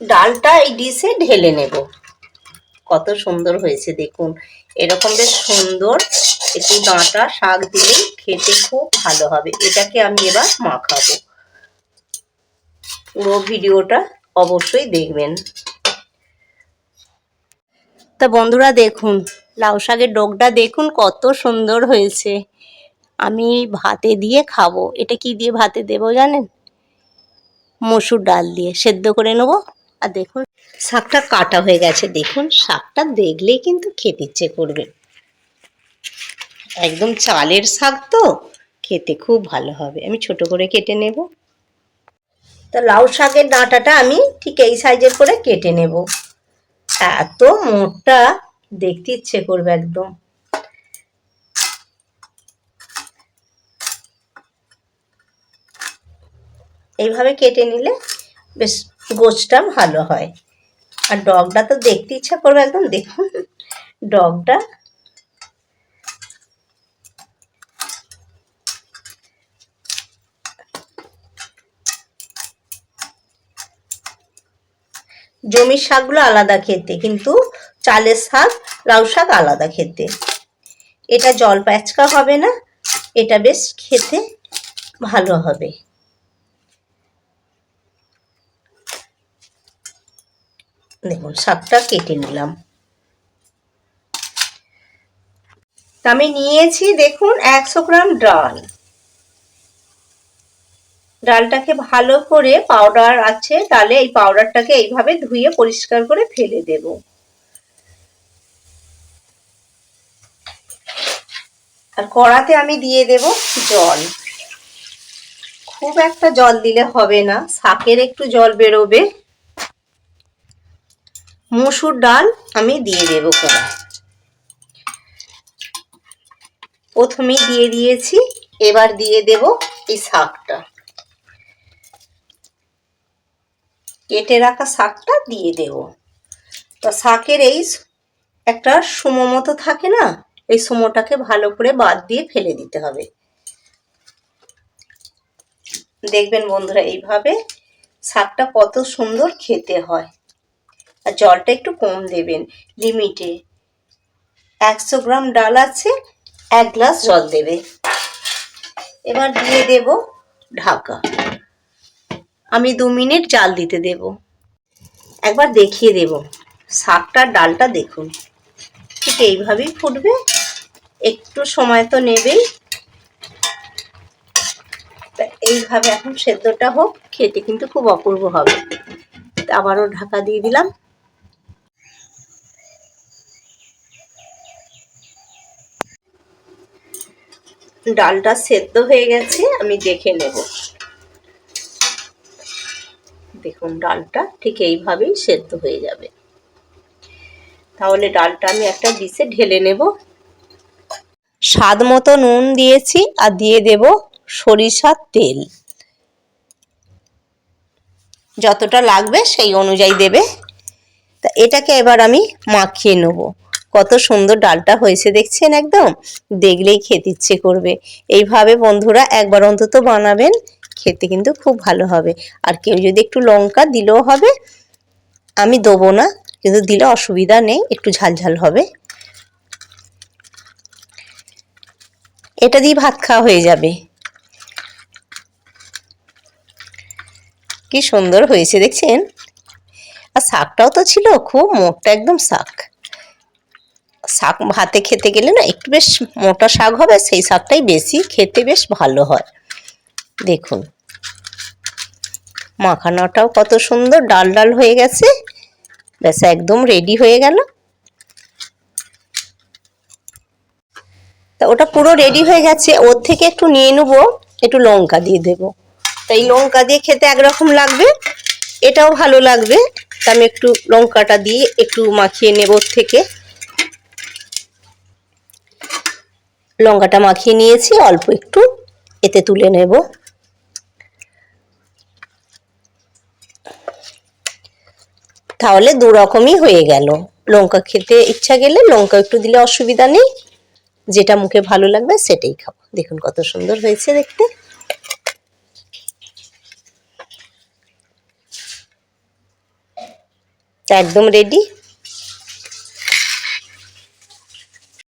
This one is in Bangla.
ডালটা এই ডিশে ঢেলে নেব। কত সুন্দর হয়েছে দেখুন। এরকম বেশ সুন্দর একটু ডাঁটা শাক দিলে খেতে খুব ভালো হবে। এটাকে আমি এবার মাখাবো। পুরো ভিডিওটা অবশ্যই দেখবেন। তা বন্ধুরা দেখুন, লাউ শাকের ডোকটা দেখুন কত সুন্দর হয়েছে। আমি ভাতে দিয়ে খাব। এটা কি দিয়ে ভাতে দেবো জানেন? মসুর ডাল দিয়ে। সেদ্ধ করে নেব। আর দেখুন, শাকটা কাটা হয়ে গেছে। দেখুন, শাকটা দেখলেই কিন্তু খেতে ইচ্ছে করবে। একদম চালের শাক তো, খেতে খুব ভালো হবে। আমি ছোট করে কেটে নেব। তো লাউ শাকের ডাঁটাটা আমি ঠিক এই সাইজের করে কেটে নেব। এত মোটা, দেখতে ইচ্ছে করবে একদম। এইভাবে কেটে নিলে বেশ গোছটা ভালো হয়। আর ডগটা তো দেখতে ইচ্ছা করবে একদম, দেখুন। ডগটা জমির শাকগুলো আলাদা খেতে, কিন্তু চালের শাক, লাউ শাক আলাদা খেতে। এটা জল প্যাচকা হবে না, এটা বেশ খেতে ভালো হবে। দেখুন শাকটা কেটে নিলাম। আমি নিয়েছি, দেখুন, একশো গ্রাম ডাল। ডালটাকে ভালো করে পাউডার আছে, তাহলে এই পাউডারটাকে এইভাবে ধুয়ে পরিষ্কার করে ফেলে দেব। আর কড়াতে আমি দিয়ে দেব জল। খুব একটা জল দিলে হবে না, শাকের একটু জল বেরোবে। মসুর ডাল আমি দিয়ে দেব কড়ায় প্রথমেই দিয়ে দিয়েছি, এবার দিয়ে দেব এই শাকটা। কেটে রাখা শাকটা দিয়ে দেব। তো শাকের এই একটা সুমো মতো থাকে না, এই সুমোটাকে ভালো করে বাদ দিয়ে ফেলে দিতে হবে। দেখবেন বন্ধুরা, এইভাবে শাকটা কত সুন্দর খেতে হয়। আর জলটা একটু কম দেবেন লিমিটে একশো গ্রাম ডাল আছে, এক গ্লাস জল দেবে। এবার দিয়ে দেব ঢাকা। আমি দু মিনিট জাল দিতে দেব। একবার দেখিয়ে দেব। শাকটার ডালটা দেখুন। ঠিক এইভাবেই ফুটবে। একটু সময় তো নেবেই। এইভাবে এখন সেদ্ধটা হোক, খেতে কিন্তু খুব অপূর্ব হবে। আবারও ঢাকা দিয়ে দিলাম। ডালটা সেদ্ধ হয়ে গেছে, আমি দেখে নেব। দেখুন, ডালটা ঠিক এইভাবেই সেদ্ধ হয়ে যাবে। তাহলে ডালটা আমি একটা ডিশে ঢেলে নেব। স্বাদ মতো নুন দিয়েছি আর দিয়ে দেব সরিষার তেল। যতটা লাগবে সেই অনুযায়ী দেবে। তা এটাকে এবার আমি মাখিয়ে নেব। কত সুন্দর ডালটা হয়েছে দেখছেন একদম? দেখলেই খেতে ইচ্ছে করবে। এইভাবে বন্ধুরা একবার অন্তত বানাবেন, খেতে কিন্তু খুব ভালো হবে। আর কেউ যদি একটু লঙ্কা দিলেও হবে, আমি দেবো না, কিন্তু দিলে অসুবিধা নেই, একটু ঝালঝাল হবে। এটা দিয়ে ভাত খাওয়া হয়ে যাবে। কি সুন্দর হয়েছে দেখছেন? আর শাকটাও তো ছিল, খুব মোটটা একদম শাক। শাক ভাতে খেতে গেলে না একটু বেশ মোটা শাক হবে, সেই শাকটাই বেশি, খেতে বেশ ভালো হয়। দেখুন। মাখানোটাও কত সুন্দর, ডাল ডাল হয়ে গেছে। ব্যাস, একদম রেডি হয়ে গেল। তা ওটা পুরো রেডি হয়ে গেছে। ওর থেকে একটু নিয়ে নেব, একটু লঙ্কা দিয়ে দেব। তাই লঙ্কা দিয়ে খেতে একরকম লাগবে, এটাও ভালো লাগবে। তা আমি একটু লঙ্কাটা দিয়ে একটু মাখিয়ে নেব ওর থেকে। লঙ্কাটা মাখিয়ে নিয়েছি, অল্প একটু। এতে তুলে নেব। তাহলে দু রকমই হয়ে গেল। লঙ্কা খেতে ইচ্ছা গেলে লঙ্কা একটু দিলে অসুবিধা নেই। যেটা মুখে ভালো লাগবে সেটাই খাব। দেখুন কত সুন্দর হয়েছে দেখতে। একদম রেডি